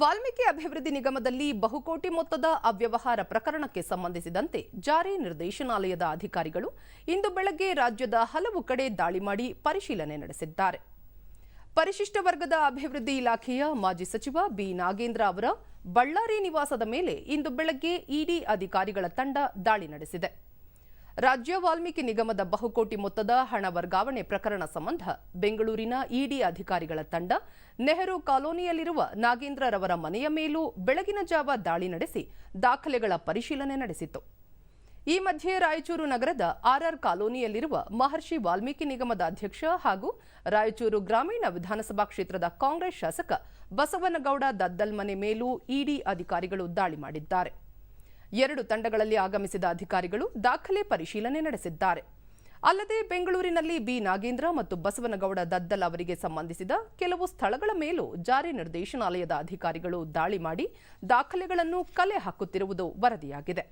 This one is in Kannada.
ವಾಲ್ಮೀಕಿ ಅಭಿವೃದ್ಧಿ ನಿಗಮದಲ್ಲಿ ಬಹುಕೋಟಿ ಮೊತ್ತದ ಅವ್ಯವಹಾರ ಪ್ರಕರಣಕ್ಕೆ ಸಂಬಂಧಿಸಿದಂತೆ ಜಾರಿ ನಿರ್ದೇಶನಾಲಯದ ಅಧಿಕಾರಿಗಳು ಇಂದು ಬೆಳಗ್ಗೆ ರಾಜ್ಯದ ಹಲವು ಕಡೆ ದಾಳಿ ಮಾಡಿ ಪರಿಶೀಲನೆ ನಡೆಸಿದ್ದಾರೆ. ಪರಿಶಿಷ್ಟ ವರ್ಗದ ಅಭಿವೃದ್ಧಿ ಇಲಾಖೆಯ ಮಾಜಿ ಸಚಿವ ಬಿ. ನಾಗೇಂದ್ರ ಅವರ ಬಳ್ಳಾರಿ ನಿವಾಸದ ಮೇಲೆ ಇಂದು ಬೆಳಗ್ಗೆ ಇಡಿ ಅಧಿಕಾರಿಗಳ ತಂಡ ದಾಳಿ ನಡೆಸಿದೆ. ರಾಜ್ಯ ವಾಲ್ಮೀಕಿ ನಿಗಮದ ಬಹುಕೋಟಿ ಮೊತ್ತದ ಹಣ ವರ್ಗಾವಣೆ ಪ್ರಕರಣ ಸಂಬಂಧ ಬೆಂಗಳೂರಿನ ಇಡಿ ಅಧಿಕಾರಿಗಳ ತಂಡ, ನೆಹರು ಕಾಲೋನಿಯಲ್ಲಿರುವ ನಾಗೇಂದ್ರರವರ ಮನೆಯ ಮೇಲೂ ಬೆಳಗಿನ ಜಾವ ದಾಳಿ ನಡೆಸಿ ದಾಖಲೆಗಳ ಪರಿಶೀಲನೆ ನಡೆಸಿತು ಈ ಮಧ್ಯೆ ರಾಯಚೂರು ನಗರದ ಆರ್ಆರ್ ಕಾಲೋನಿಯಲ್ಲಿರುವ ಮಹರ್ಷಿ ವಾಲ್ಮೀಕಿ ನಿಗಮದ ಅಧ್ಯಕ್ಷ ಹಾಗೂ ರಾಯಚೂರು ಗ್ರಾಮೀಣ ವಿಧಾನಸಭಾ ಕ್ಷೇತ್ರದ ಕಾಂಗ್ರೆಸ್ ಶಾಸಕ ಬಸವನಗೌಡ ದದ್ದಲ್ ಮನೆ ಮೇಲೂ ಇಡಿ ಅಧಿಕಾರಿಗಳು ದಾಳಿ ಮಾಡಿದ್ದಾರೆ. ಎರಡು ತಂಡಗಳಲ್ಲಿ ಆಗಮಿಸಿದ ಅಧಿಕಾರಿಗಳು ದಾಖಲೆ ಪರಿಶೀಲನೆ ನಡೆಸಿದ್ದಾರೆ. ಅಲ್ಲದೆ ಬೆಂಗಳೂರಿನಲ್ಲಿ ಬಿ. ನಾಗೇಂದ್ರ ಮತ್ತು ಬಸವನಗೌಡ ದದ್ದಲ್ ಅವರಿಗೆ ಸಂಬಂಧಿಸಿದ ಕೆಲವು ಸ್ಥಳಗಳ ಮೇಲೂ ಜಾರಿ ನಿರ್ದೇಶನಾಲಯದ ಅಧಿಕಾರಿಗಳು ದಾಳಿ ಮಾಡಿ ದಾಖಲೆಗಳನ್ನು ಕಲೆ ಹಾಕುತ್ತಿರುವುದು ವರದಿಯಾಗಿದೆ.